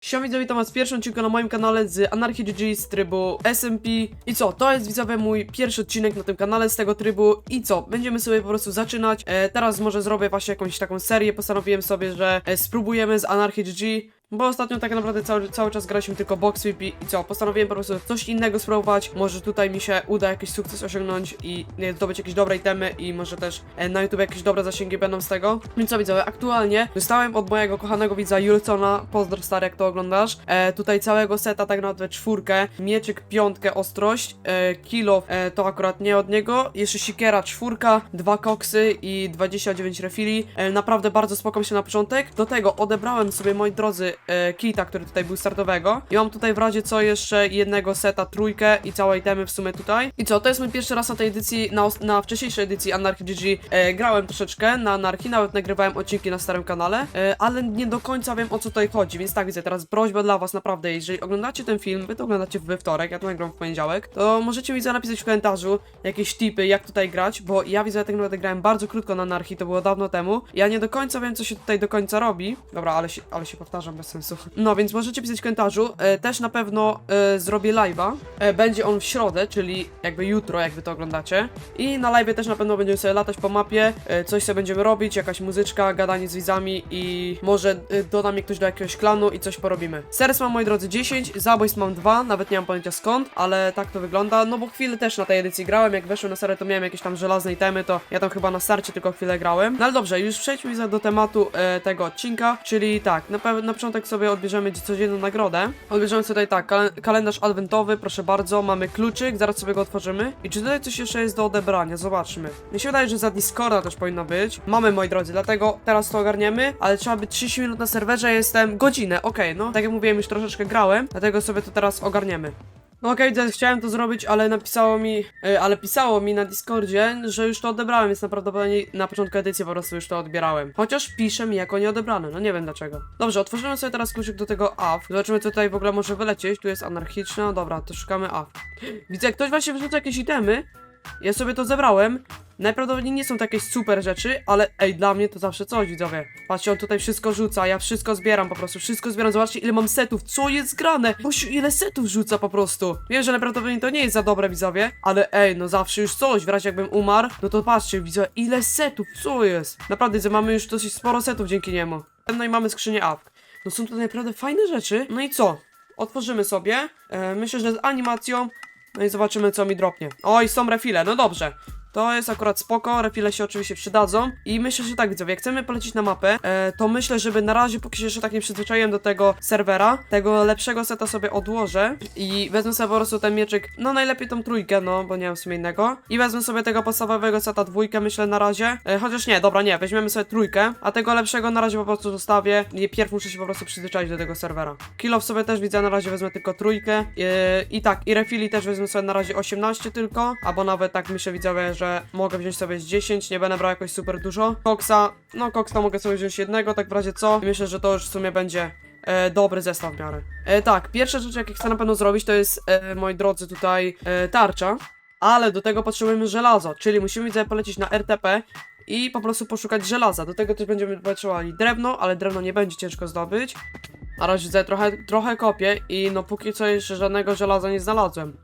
Siema witam was w pierwszym odcinku na moim kanale z Anarchy GG z trybu SMP I co, to jest widzowie mój pierwszy odcinek na tym kanale z tego trybu. I co, będziemy sobie po prostu zaczynać. E, Teraz może zrobię właśnie jakąś taką serię. Postanowiłem sobie, że e, spróbujemy z Anarchy GG bo ostatnio tak naprawdę cały, cały czas graliśmy tylko box sweep i, co, postanowiłem po prostu coś innego spróbować, może tutaj mi się uda jakiś sukces osiągnąć i zdobyć jakieś dobre itemy i może też e, na YouTube jakieś dobre zasięgi będą z tego. Więc co widzowie, aktualnie dostałem od mojego kochanego widza Julcona, pozdro stary jak to oglądasz, e, tutaj całego seta tak naprawdę czwórkę, mieczyk piątkę ostrość, e, kilo e, to akurat nie od niego, jeszcze sikiera czwórka, dwa koksy i 29 refili, e, naprawdę bardzo spoko się na początek, do tego odebrałem sobie moi drodzy e, kita, który tutaj był startowego. I mam tutaj w razie co jeszcze jednego seta, trójkę i całe itemy w sumie tutaj. I co, to jest mój pierwszy raz na tej edycji, na, na wcześniejszej edycji Anarchy GG e, grałem troszeczkę na Anarchy, nawet nagrywałem odcinki na starym kanale, e, ale nie do końca wiem o co tutaj chodzi, więc tak widzę, teraz prośba dla was naprawdę, jeżeli oglądacie ten film, wy to oglądacie we wtorek, ja to nagram w poniedziałek, to możecie mi napisać w komentarzu jakieś tipy, jak tutaj grać, bo ja widzę, ja tak naprawdę grałem bardzo krótko na Anarchy, to było dawno temu, ja nie do końca wiem, co się tutaj do końca robi, dobra, ale się, ale się powtarzam bez sensu. No, więc możecie pisać w komentarzu, e, też na pewno e, zrobię live'a, e, będzie on w środę, czyli jakby jutro, jak wy to oglądacie, i na live też na pewno będziemy sobie latać po mapie, e, coś sobie będziemy robić, jakaś muzyczka, gadanie z widzami i może e, doda mnie ktoś do jakiegoś klanu i coś porobimy. Serc mam, moi drodzy, 10, zabójstw mam 2, nawet nie mam pojęcia skąd, ale tak to wygląda, no bo chwilę też na tej edycji grałem, jak weszłem na serię, to miałem jakieś tam żelazne itemy, to ja tam chyba na starcie tylko chwilę grałem. No ale dobrze, już przejdźmy do tematu e, tego odcinka, czyli tak, na, na początek sobie odbierzemy dzi- codzienną nagrodę. Odbierzemy sobie tutaj tak, kal kalendarz adwentowy, proszę bardzo, mamy kluczyk, zaraz sobie go otworzymy. I czy tutaj coś jeszcze jest do odebrania? Zobaczmy. Mi się wydaje, że za Discorda też powinno być. Mamy, moi drodzy, dlatego teraz to ogarniemy, ale trzeba być 30 minut na serwerze, jestem godzinę, okej, no, tak jak mówiłem, już troszeczkę grałem, dlatego sobie to teraz ogarniemy. No okej, okay, chciałem to zrobić, ale napisało mi, y, ale pisało mi na Discordzie, że już to odebrałem, więc prawdopodobnie na początku edycji po prostu już to odbierałem. Chociaż pisze mi jako nieodebrane, no nie wiem dlaczego. Dobrze, otworzymy sobie teraz kluczyk do tego AF. Zobaczymy co tutaj w ogóle może wylecieć. Tu jest anarchiczna, dobra, to szukamy AF. Widzę, jak ktoś właśnie wrzuca jakieś itemy. Ja sobie to zebrałem. Najprawdopodobniej nie są to jakieś super rzeczy, ale ej, dla mnie to zawsze coś, widzowie. Patrzcie, on tutaj wszystko rzuca, ja wszystko zbieram po prostu, wszystko zbieram. Zobaczcie, ile mam setów, co jest grane? Bościu, ile setów rzuca po prostu. Wiem, że najprawdopodobniej to nie jest za dobre, widzowie, ale ej, no zawsze już coś, w razie jakbym umarł, no to patrzcie, widzowie, ile setów, co jest? Naprawdę, widzę, mamy już dosyć sporo setów dzięki niemu. No i mamy skrzynię awk. No są to naprawdę fajne rzeczy. No i co? Otworzymy sobie. E, myślę, że z animacją. No i zobaczymy, co mi dropnie. Oj, są refile, no dobrze. To jest akurat spoko, refile się oczywiście przydadzą. I myślę, że tak widzowie, jak chcemy polecieć na mapę e, To myślę, żeby na razie, póki się jeszcze tak nie przyzwyczaiłem do tego serwera Tego lepszego seta sobie odłożę I wezmę sobie po prostu ten mieczyk No najlepiej tą trójkę, no, bo nie mam w sumie innego. I wezmę sobie tego podstawowego seta dwójkę, myślę na razie. E, Chociaż nie, dobra, nie, weźmiemy sobie trójkę A tego lepszego na razie po prostu zostawię I pierw muszę się po prostu przyzwyczaić do tego serwera. Kill sobie też widzę, na razie wezmę tylko trójkę. E, I tak, i refili też wezmę sobie na razie 18 tylko Albo nawet tak myślę widzowie, że mogę wziąć sobie z 10, nie będę brał jakoś super dużo. Koksa, no koksa mogę sobie wziąć jednego, tak w razie co. Myślę, że to już w sumie będzie e, dobry zestaw w miarę. E, tak, pierwsza rzecz, jakie chcę na pewno zrobić, to jest, e, moi drodzy, tutaj e, tarcza. Ale do tego potrzebujemy żelazo, czyli musimy widzę polecieć na RTP i po prostu poszukać żelaza. Do tego też będziemy potrzebowali drewno, ale drewno nie będzie ciężko zdobyć. Na razie widzę trochę, trochę kopię i no póki co jeszcze żadnego żelaza nie znalazłem.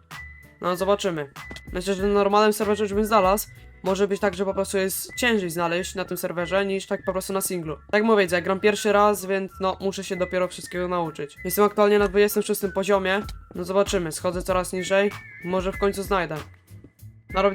No zobaczymy. Myślę, że na normalnym serwerze już bym znalazł. Może być tak, że po prostu jest ciężej znaleźć na tym serwerze niż tak po prostu na singlu. Tak mówię, widzę, gram pierwszy raz, więc no muszę się dopiero wszystkiego nauczyć. Jestem aktualnie na 26 poziomie. No zobaczymy, schodzę coraz niżej. Może w końcu znajdę. No no,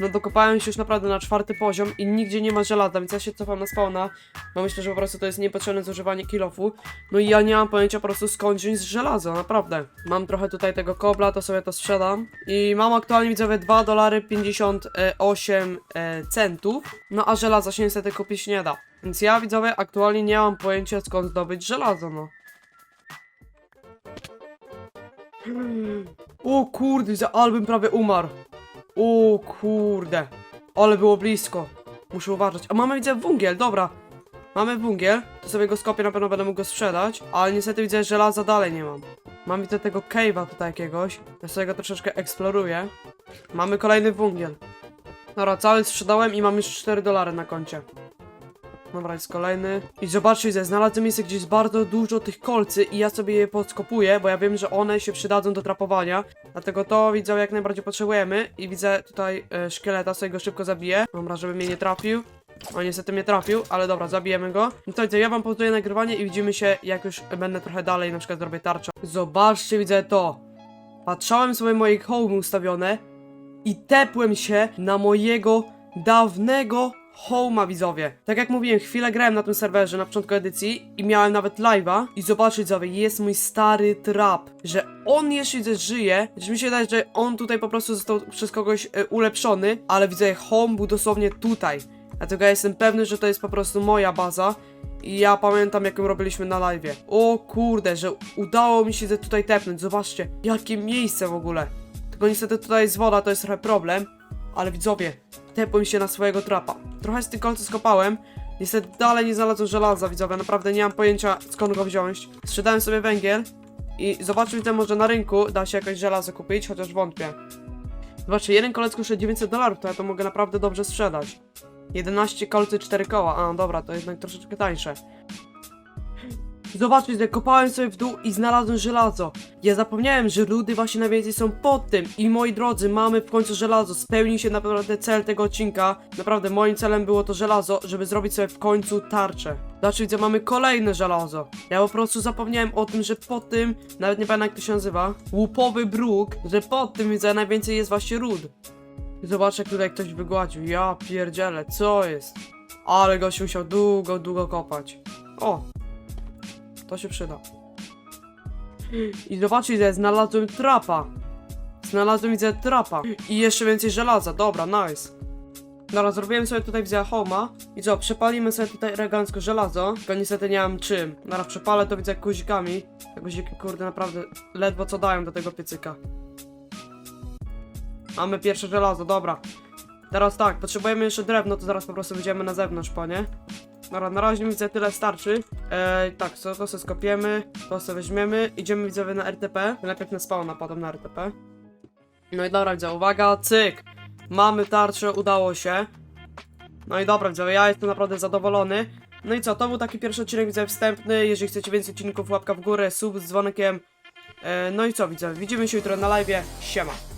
no dokopałem się już naprawdę na czwarty poziom i nigdzie nie ma żelaza, więc ja się cofam na spawna, bo myślę, że po prostu to jest niepotrzebne zużywanie kilofu. No i ja nie mam pojęcia po prostu skąd wziąć żelazo, naprawdę. Mam trochę tutaj tego kobla, to sobie to sprzedam. I mam aktualnie widzowie 2 dolary 58 e, centów, no a żelaza się niestety kupić nie da. Więc ja widzowie aktualnie nie mam pojęcia skąd zdobyć żelazo, no. O kurde, za album prawie umarł. O kurde. Ale było blisko. Muszę uważać. A mamy widzę węgiel, dobra. Mamy węgiel, to sobie go skopię, na pewno będę mógł go sprzedać. Ale niestety widzę, że żelaza dalej nie mam. Mam widzę tego cave'a tutaj jakiegoś. Ja sobie go troszeczkę eksploruję. Mamy kolejny węgiel. Dobra, cały sprzedałem i mam już 4 dolary na koncie. Dobra, jest kolejny. I zobaczcie, widzę, znalazłem miejsce, gdzie jest bardzo dużo tych kolcy i ja sobie je podskopuję, bo ja wiem, że one się przydadzą do trapowania. Dlatego to, widzę, jak najbardziej potrzebujemy. I widzę tutaj e, szkieleta, sobie go szybko zabiję. Dobra, żeby mnie nie trafił. O, niestety mnie trafił, ale dobra, zabijemy go. No to widzę, ja wam podaję nagrywanie i widzimy się, jak już będę trochę dalej, na przykład zrobię tarczę. Zobaczcie, widzę to. Patrzałem sobie moje home ustawione i tepłem się na mojego dawnego Homa widzowie. Tak jak mówiłem, chwilę grałem na tym serwerze na początku edycji i miałem nawet live'a i zobaczcie widzowie, jest mój stary trap, że on jeszcze żyje, że mi się wydaje, że on tutaj po prostu został przez kogoś e, ulepszony, ale widzę, Home był dosłownie tutaj. Dlatego ja jestem pewny, że to jest po prostu moja baza i ja pamiętam jak ją robiliśmy na live'ie. O kurde, że udało mi się tutaj tepnąć, zobaczcie, jakie miejsce w ogóle. Tylko niestety tutaj jest woda, to jest trochę problem. Ale widzowie, tepłem się na swojego trapa. Trochę z tych kolcy skopałem. Niestety dalej nie znalazłem żelaza, widzowie. Naprawdę nie mam pojęcia skąd go wziąć. Sprzedałem sobie węgiel. I zobaczmy tam może na rynku da się jakieś żelazo kupić, chociaż wątpię. Zobaczcie, jeden kolec kosztuje 900 dolarów, to ja to mogę naprawdę dobrze sprzedać. 11 kolcy 4 koła. A, dobra, to jednak troszeczkę tańsze. Zobaczcie, że kopałem sobie w dół i znalazłem żelazo. Ja zapomniałem, że ludy właśnie najwięcej są pod tym. I moi drodzy, mamy w końcu żelazo. Spełnił się naprawdę cel tego odcinka. Naprawdę moim celem było to żelazo, żeby zrobić sobie w końcu tarczę. Znaczy, widzę, mamy kolejne żelazo. Ja po prostu zapomniałem o tym, że pod tym, nawet nie pamiętam jak to się nazywa, łupowy bruk, że pod tym, widzę, najwięcej jest właśnie ród. Zobacz, jak tutaj ktoś wygładził. Ja pierdzielę, co jest? Ale gość musiał długo, długo kopać. O, to się przyda. I zobaczcie, że znalazłem trapa. Znalazłem, widzę, trapa. I jeszcze więcej żelaza. Dobra, nice. Dobra, zrobiłem sobie tutaj widzę homa. I co, przepalimy sobie tutaj elegancko żelazo. Tylko niestety nie mam czym. Dobra, przepalę to widzę guzikami. Te guziki, kurde, naprawdę ledwo co dają do tego piecyka. Mamy pierwsze żelazo, dobra. Teraz tak, potrzebujemy jeszcze drewno, to zaraz po prostu wyjdziemy na zewnątrz, panie. Dobra, na razie widzę tyle starczy. Eee, tak, co to sobie skopiemy, to sobie weźmiemy. Idziemy widzowie na RTP. Najpierw na spawna, potem na RTP. No i dobra, widzę, uwaga, cyk. Mamy tarczę, udało się. No i dobra, widzowie, ja jestem naprawdę zadowolony. No i co, to był taki pierwszy odcinek, widzę, wstępny. Jeżeli chcecie więcej odcinków, łapka w górę, sub z dzwonkiem. Eee, no i co, widzę, widzimy się jutro na live. Siema.